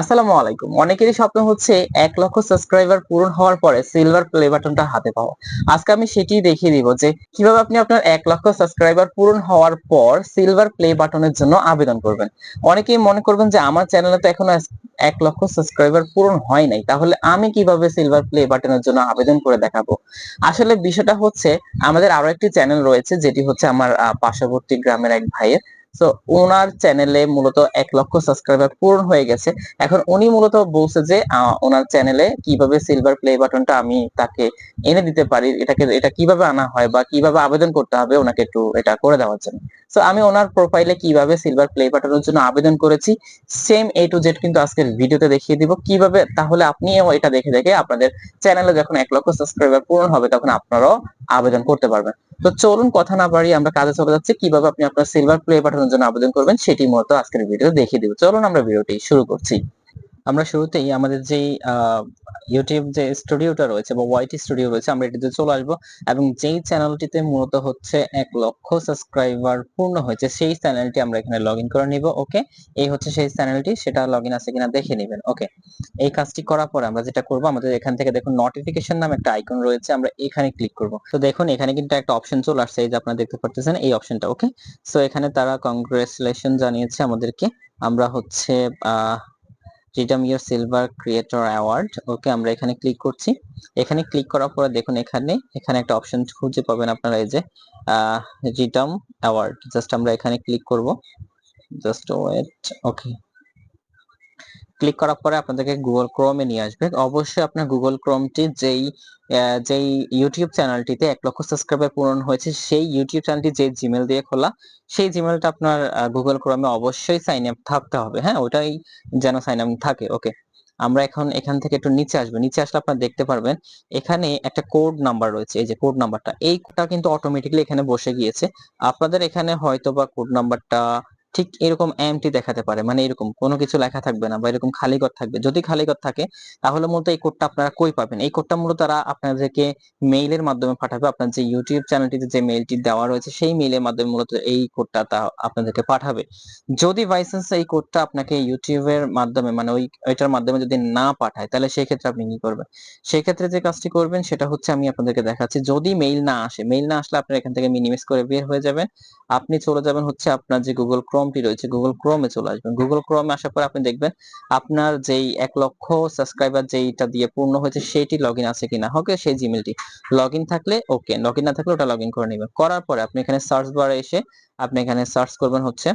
আসসালামু আলাইকুম। অনেকেরই স্বপ্ন হচ্ছে এক লক্ষ সাবস্ক্রাইবার পূরণ হওয়ার পরে সিলভার প্লে বাটনটা হাতে পাওয়া। আজকে আমি সেটি দেখিয়ে দিব যে কীভাবে আপনি আপনার এক লক্ষ সাবস্ক্রাইবার পূরণ হওয়ার পর সিলভার প্লে বাটনের জন্য আবেদন করবেন। অনেকেই মনে করবেন যে আমার চ্যানেলে তো এখনও এক লক্ষ সাবস্ক্রাইবার পূরণ হয় নাই, তাহলে আমি কীভাবে সিলভার প্লে বাটনের জন্য আবেদন করে দেখাবো? আসলে বিষয়টা হচ্ছে আমাদের আরও একটি চ্যানেল রয়েছে, যেটি হচ্ছে আমার পার্শ্ববর্তী গ্রামের এক ভাইয়ের। তো ওনার চ্যানেলে মূলত এক লক্ষ সাবস্ক্রাইবার পূরণ হয়ে গেছে। এখন উনি মূলত বলছে যে ওনার চ্যানেলে কীভাবে সিলভার প্লে বাটনটা আমি তাকে এনে দিতে পারি, এটাকে, এটা কীভাবে আনা হয় বা কীভাবে আবেদন করতে হবে ওনাকে একটু এটা করে দেওয়ার জন্য। তো আমি ওনার প্রোফাইলে কীভাবে সিলভার প্লে বাটনের জন্য আবেদন করেছি সেম এ টু জেড কিন্তু আজকের ভিডিওতে দেখিয়ে দিব। কীভাবে, তাহলে আপনিও এটা দেখে দেখে আপনাদের চ্যানেলে যখন এক লক্ষ সাবস্ক্রাইবার পূরণ হবে, তখন আপনারাও আবেদন করতে পারবেন। তো চলুন কথা না বাড়িয়ে আমরা কাজে চলে যাচ্ছি। কীভাবে আপনি আপনার সিলভার প্লে বাটনের জন্য আবেদন করবেন, সেটি মূলত আজকের ভিডিও দেখিয়ে দিব। চলুন আমরা ভিডিওটি শুরু করছি। আমরা শুরুতেই আমাদের যেই ইউটিউব যে স্টুডিওটা রয়েছে বা ওয়াইটি স্টুডিও রয়েছে, আমরা এটিতে চলে আসব এবং যেই চ্যানেলটিতে মূলত হচ্ছে এক লক্ষ সাবস্ক্রাইবার পূর্ণ হয়েছে, সেই চ্যানেলটি আমরা এখানে লগ করে নিব ওকে এই হচ্ছে সেই চ্যানেলটি সেটা লগ আছে কিনা দেখে নেবেন ওকে এই কাজটি করার পরে আমরা যেটা করব, আমাদের এখান থেকে দেখুন নোটিফিকেশন নামে একটা আইকন রয়েছে, আমরা এখানে ক্লিক করব। তো দেখুন, এখানে কিন্তু একটা অপশন চলে আসছে, এই যে আপনারা দেখতে পাচ্ছেন এই অপশনটা ওকে সো এখানে তারা কংগ্রেচুলেশন জানিয়েছে আমাদেরকে, আমরা হচ্ছে আহ redeem your silver creator award okay আমরা এখানে ক্লিক করছি। এখানে ক্লিক করার পরে দেখুন এখানে এখানে একটা অপশন খুঁজে পাবেন আপনারা এই যে রিডাম অ্যাওয়ার্ড জাস্ট আমরা এখানে ক্লিক করব। জাস্ট ওয়েট ওকে ক্লিক করার পরে আপনাদেরকে গুগল ক্রোমে নিয়ে আসবে। অবশ্যই আপনার গুগল ক্রোমটি যেই যেই ইউটিউব চ্যানেলটিতে এক লক্ষ সাবস্ক্রাইবার পূরণ হয়েছে, সেই ইউটিউব চ্যানেলটি যে জিমেল দিয়ে খোলা, সেই জিমেলটা আপনার গুগল ক্রোমে অবশ্যই সাইন আপ থাকতে হবে। হ্যাঁ ওটাই যেন সাইন আপ থাকে। ওকে আমরা এখন এখান থেকে একটু নিচে আসব। নিচে আসলে আপনারা দেখতে পারবেন, এখানে একটা কোড নাম্বার রয়েছে, এই যে কোড নাম্বারটা এই কোডটা কিন্তু অটোমেটিক্যালি এখানে বসে গিয়েছে। আপনাদের এখানে হয়তো বা কোড নাম্বারটা ঠিক এরকম এমটি দেখাতে পারে। মানে এরকম কোনো কিছু লেখা থাকবে না বা এরকম খালি ঘর থাকবে। যদি খালি ঘর থাকে, তাহলে মূলত এই কোডটা আপনারা কই পাবেন? এই কোডটা মূলত তারা আপনাদেরকে মেইলের মাধ্যমে পাঠাবে। আপনার যে ইউটিউব চ্যানেলটিতে যে মেইলটি দেওয়া রয়েছে, সেই মেইলের মাধ্যমে মূলত এই কোডটা তা আপনাদেরকে পাঠাবে। যদি বাইচান্স এই কোডটা আপনাকে ইউটিউবের মাধ্যমে মানে ওই, ওইটার মাধ্যমে যদি না পাঠায়, তাহলে সেই ক্ষেত্রে আপনি কি করবেন? সেই ক্ষেত্রে যে কাজটি করবেন, সেটা হচ্ছে আমি আপনাদেরকে দেখাচ্ছি। যদি মেইল না আসে মেইল না আসলে আপনারা এখান থেকে মিনিমাইজ করে বের হয়ে যাবেন। আপনি চলে যাবেন হচ্ছে আপনার যে গুগল ক্রোমটি রয়েছে গুগল ক্রোমে চলে আসবেন। গুগল ক্রোমে আসার পর আপনি দেখবেন আপনার যেই এক লক্ষ সাবস্ক্রাইবার যেইটা দিয়ে পূর্ণ হয়েছে সেইটি লগ আছে কিনা। ওকে সেই জিমেলটি লগ থাকলে ওকে লগ না থাকলে ওটা লগ করে নেবেন। করার পরে আপনি এখানে সার্চ বারে এসে আপনি এখানে সার্চ করবেন হচ্ছে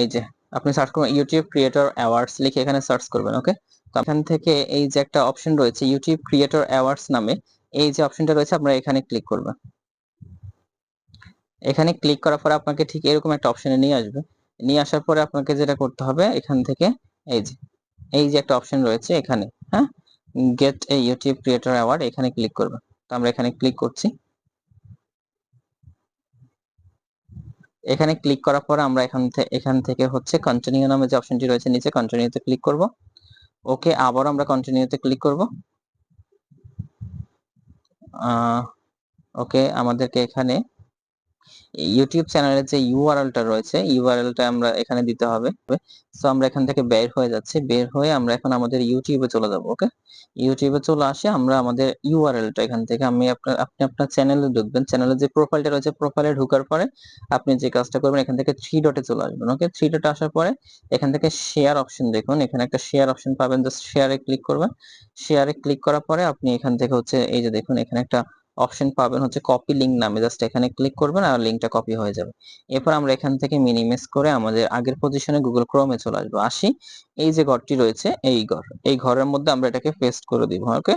এই যে আপনি সার্চ করবেন ইউটিউব ক্রিয়েটর অ্যাওয়ার্ডস লিখে এখানে সার্চ করবেন ওকে তো এখান থেকে এই যে একটা অপশন রয়েছে ইউটিউব ক্রিয়েটর অ্যাওয়ার্ডস নামে, এই যে অপশনটা রয়েছে, আপনারা এখানে ক্লিক করবেন। এখানে ক্লিক করার পরে আপনাকে ঠিক এরকম একটা অপশনে নিয়ে আসবে। নিয়ে আসার পরে আপনাকে যেটা করতে হবে এখান থেকে, এই যে এই যে একটা অপশন রয়েছে এখানে হ্যাঁ? Get a YouTube creator award এখানে ক্লিক করবেন তো আমরা এখানে ক্লিক করছি। এখানে ক্লিক করার পর আমরা এখান থেকে এখান থেকে হচ্ছে কন্টিনিউ নামে যে অপশনটি রয়েছে, নিচে কন্টিনিউতে ক্লিক করব। ওকে আবার আমরা কন্টিনিউতে ক্লিক করব। ওকে আমাদেরকে এখানে ইউটিউব চ্যানেলের যে ইউআরএলটা রয়েছে ইউআরএলটা আমরা এখানে দিতে হবে। সো আমরা এখান থেকে বের হয়ে যাচ্ছি। বের হয়ে আমরা এখন আমাদের ইউটিউবে চলে যাব ওকে ইউটিউবে চলে আসে, আমরা আমাদের ইউআরএলটা এখান থেকে, আমি আপনার আপনি আপনার চ্যানেলে ঢুকবেন। চ্যানেলের যে প্রোফাইলটা রয়েছে প্রোফাইলে ঢোকার পরে আপনি যে কাজটা করবেন, এখান থেকে থ্রি ডটে চলে আসবেন ওকে থ্রি ডটে আসার পরে এখান থেকে শেয়ার অপশন দেখুন। এখানে একটা শেয়ার অপশন পাবেন জাস্ট শেয়ারে ক্লিক করবেন। শেয়ারে ক্লিক করার পরে আপনি এখান থেকে হচ্ছে, এই যে দেখুন, এখানে একটা অপশন পাবেন হচ্ছে কপি লিংক নামে। জাস্ট এখানে ক্লিক করবেন আর লিংকটা কপি হয়ে যাবে। এরপর আমরা এখান থেকে মিনিমাইজ করে আমাদের আগের পজিশনে গুগল ক্রোমে চলে আসব। আসি। এই যে ঘরটি রয়েছে, এই ঘর। এই ঘরের মধ্যে আমরা এটাকে পেস্ট করে দিব ওকে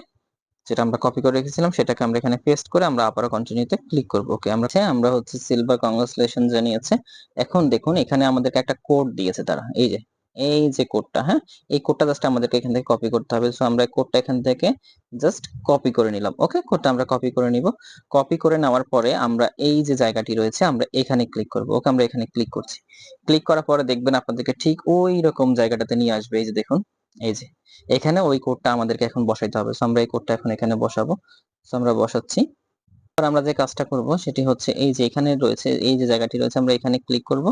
যেটা আমরা কপি করে রেখেছিলাম, সেটাকে আমরা এখানে পেস্ট করে আমরা আবারও কন্টিনিউতে ক্লিক করব ওকে আমরা আমরা হচ্ছে সিলভার কংগ্রেচুলেশন জানিয়েছে। এখন দেখুন, এখানে আমাদেরকে একটা কোড দিয়েছে তারা। এই যে এই যে কোডটা হ্যাঁ? এই কোডটা জাস্ট আমাদেরকে এখান থেকে কপি করতে হবে। সো আমরা কোডটা এখান থেকে জাস্ট কপি করে নিলাম। ওকে কোডটা আমরা কপি করে নিব। কপি করে নেওয়ার পরে আমরা এই যে জায়গাটি রয়েছে, আমরা এখানে ক্লিক করব। ওকে আমরা এখানে ক্লিক করছি। ক্লিক করার পরে দেখবেন আপনাদেরকে ঠিক ওই রকম জায়গাটাতে নিয়ে আসবে। এই যে দেখুন, এই যে। এখানে ওই কোডটা আমাদেরকে এখন বসাইতে হবে। সো আমরা এই কোডটা এখন এখানে বসাবো। সো আমরা বসাচ্ছি। আমরা যে কাজটা করব, সেটি হচ্ছে এই যে এখানে রয়েছে, এই যে জায়গাটি রয়েছে, আমরা এখানে ক্লিক করব।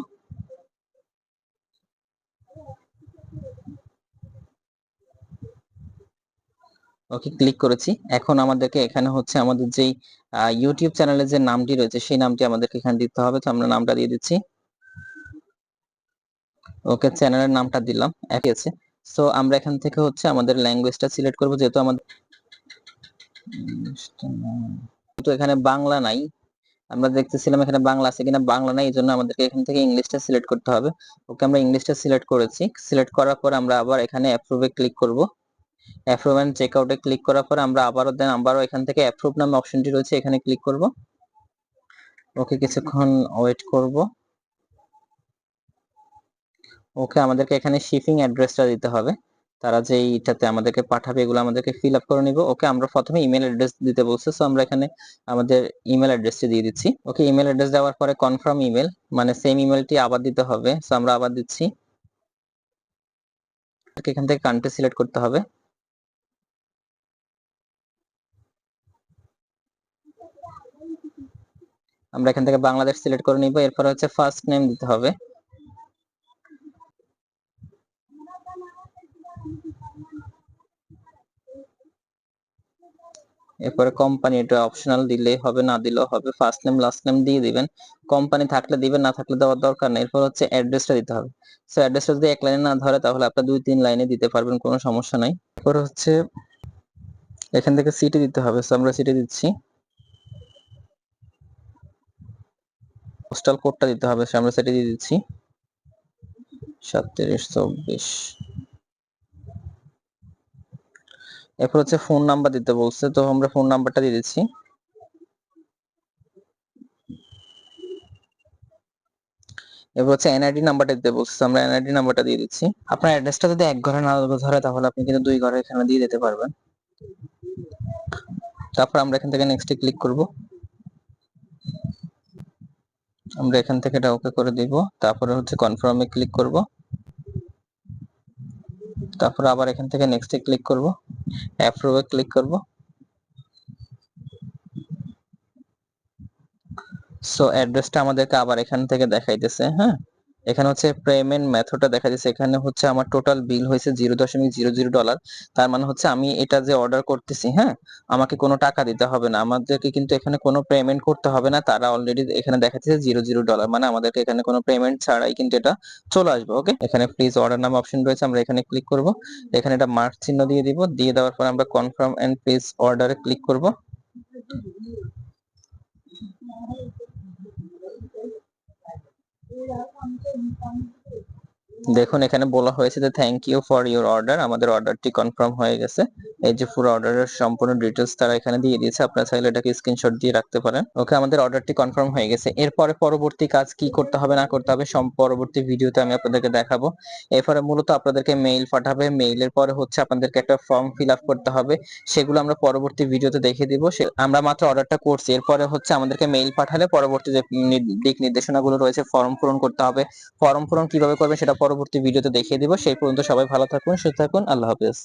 ওকে ক্লিক করেছি। এখন আমাদেরকে এখানে হচ্ছে আমাদের যেই ইউটিউব চ্যানেলের যে নামটি রয়েছে, সেই নামটি আমাদেরকে এখানে দিতে হবে। তো আমরা নামটা দিয়ে দিচ্ছি। ওকে চ্যানেলের নামটা দিলাম, একই আছে। সো আমরা এখান থেকে হচ্ছে আমাদের ল্যাঙ্গুয়েজটা সিলেক্ট করব, যেহেতু আমাদের তো এখানে বাংলা নাই। আমরা দেখতেছিলাম এখানে বাংলা আছে কিনা, বাংলা নাই এই জন্য আমাদেরকে এখান থেকে ইংলিশটা সিলেক্ট করতে হবে। ওকে, আমরা ইংলিশটা সিলেক্ট করেছি। সিলেক্ট করার পর আমরা আবার এখানে অ্যাপ্রুভে ক্লিক করব। অ্যাপ্রুভ এন্ড চেক আউটে ক্লিক করার পর আমরা আবারও দেন আবারও এখান থেকে অ্যাপ্রুভ নামে অপশনটি রয়েছে, এখানে ক্লিক করব। ওকে, কিছুক্ষণ ওয়েট করব। ওকে, আমাদেরকে এখানে শিপিং অ্যাড্রেসটা দিতে হবে। তারা যে এইটাতে আমাদেরকে পাঠাবে, এগুলো আমাদেরকে ফিল আপ করে নিব। ওকে, আমরা প্রথমে ইমেল অ্যাড্রেস দিতে বলছে। সো আমরা এখানে আমাদের ইমেল অ্যাড্রেসটি দিয়ে দিচ্ছি। ওকে ইমেল অ্যাড্রেস দেওয়ার পরে কনফার্ম ইমেল মানে সেম ইমেলটি আবার দিতে হবে। সো আমরা আবার দিচ্ছি। এখান থেকে কান্ট্রি সিলেক্ট করতে হবে। আমরা এখান থেকে বাংলাদেশ সিলেক্ট করে নিব, এরপর হচ্ছে ফার্স্ট নেম দিতে হবে। এরপরে কোম্পানি এটা অপশনাল দিলেই হবে, না দিলেও হবে ফার্স্ট নেম লাস্ট নেম দিয়ে দিবেন। কোম্পানি থাকলে দিবেন, না থাকলে দেওয়ার দরকার নেই। এরপর হচ্ছে অ্যাড্রেসটা দিতে হবে। সো অ্যাড্রেসটা যদি এক লাইনে না ধরে, তাহলে আপনার দুই তিন লাইনে দিতে পারবেন, কোনো সমস্যা নাই। এরপর হচ্ছে এখান থেকে সিটি দিতে হবে। সো আমরা সিটি দিচ্ছি। পোস্টাল কোডটা দিতে হবে আমরা সেটি দিয়ে দিচ্ছি। সাতত্রিশ, চব্বিশ। এরপর হচ্ছে ফোন নাম্বার দিতে বলছে, তো আমরা ফোন নাম্বারটা দিয়ে দিচ্ছি। এবার হচ্ছে এনআইডি নাম্বারটা দিতে বলছে আমরা এনআইডি নাম্বারটা দিয়ে দিচ্ছি। আপনার অ্যাড্রেসটা যদি এক ঘরে না ধরে তাহলে আপনি কিন্তু দুই ঘরে এখানে দিয়ে দিতে পারবেন। তারপর আমরা এখান থেকে নেক্সটে ক্লিক করব। আমরা এখান থেকে এটা ওকে করে দিব। তারপরে হচ্ছে কনফার্মে ক্লিক করব। তারপর আবার এখান থেকে নেক্সটে ক্লিক করব। অ্যাপ্রুভে ক্লিক করব। সো অ্যাড্রেসটা আমাদেরকে আবার এখান থেকে দেখাইতেছে হ্যাঁ? এখানে হচ্ছে পেমেন্ট মেথডটা দেখা যাচ্ছে, এখানে হচ্ছে আমার টোটাল বিল হয়েছে জিরো দশমিক জিরো জিরো ডলার তার মানে হচ্ছে আমি এটা যে অর্ডার করতেছি হ্যাঁ? আমাকে কোনো টাকা দিতে হবে না, আমাদেরকে কিন্তু এখানে কোনো পেমেন্ট করতে হবে না, তারা অলরেডি এখানে দেখাচ্ছে জিরো জিরো ডলার মানে আমাদেরকে এখানে কোনো পেমেন্ট ছাড়াই কিন্তু এটা চলে আসবে ওকে এখানে প্লিজ অর্ডার নাম অপশন রয়েছে, আমরা এখানে ক্লিক করব, এখানে এটা মার্ক চিহ্ন দিয়ে দিব, দিয়ে দেওয়ার পর আমরা কনফার্ম এন্ড প্লিজ অর্ডারে ক্লিক করব। แล้วกา দেখুন, এখানে বলা হয়েছে যে thank you for your order আমাদের অর্ডারটি কনফার্ম হয়ে গেছে। এই যে পুরো অর্ডারের সম্পূর্ণ ডিটেলস তারা এখানে দিয়ে দিয়েছে। আপনারা চাইলে এটাকে স্ক্রিনশট দিয়ে রাখতে পারেন। ওকে, আমাদের অর্ডারটি কনফার্ম হয়ে গেছে। এরপরে পরবর্তী কাজ কি করতে হবে, না করতে হবে সব পরবর্তী ভিডিওতে আমি আপনাদেরকে দেখাবো। এরপরে মূলত আপনাদেরকে মেইল পাঠাবে। মেইলের পরে হচ্ছে আপনাদেরকে একটা ফর্ম ফিল আপ করতে হবে। সেগুলো আমরা পরবর্তী ভিডিওতে দেখে দিব। আমরা মাত্র অর্ডারটা করছি। এরপরে হচ্ছে আমাদেরকে মেইল পাঠালে পরবর্তী যে দিক নির্দেশনাগুলো রয়েছে ফর্ম পূরণ করতে হবে। ফর্ম পূরণ কীভাবে করবে সেটা পরবর্তী ভিডিওতে দেখিয়ে দিব। সেই পর্যন্ত সবাই ভালো থাকুন সুস্থ থাকুন। আল্লাহ হাফেজ।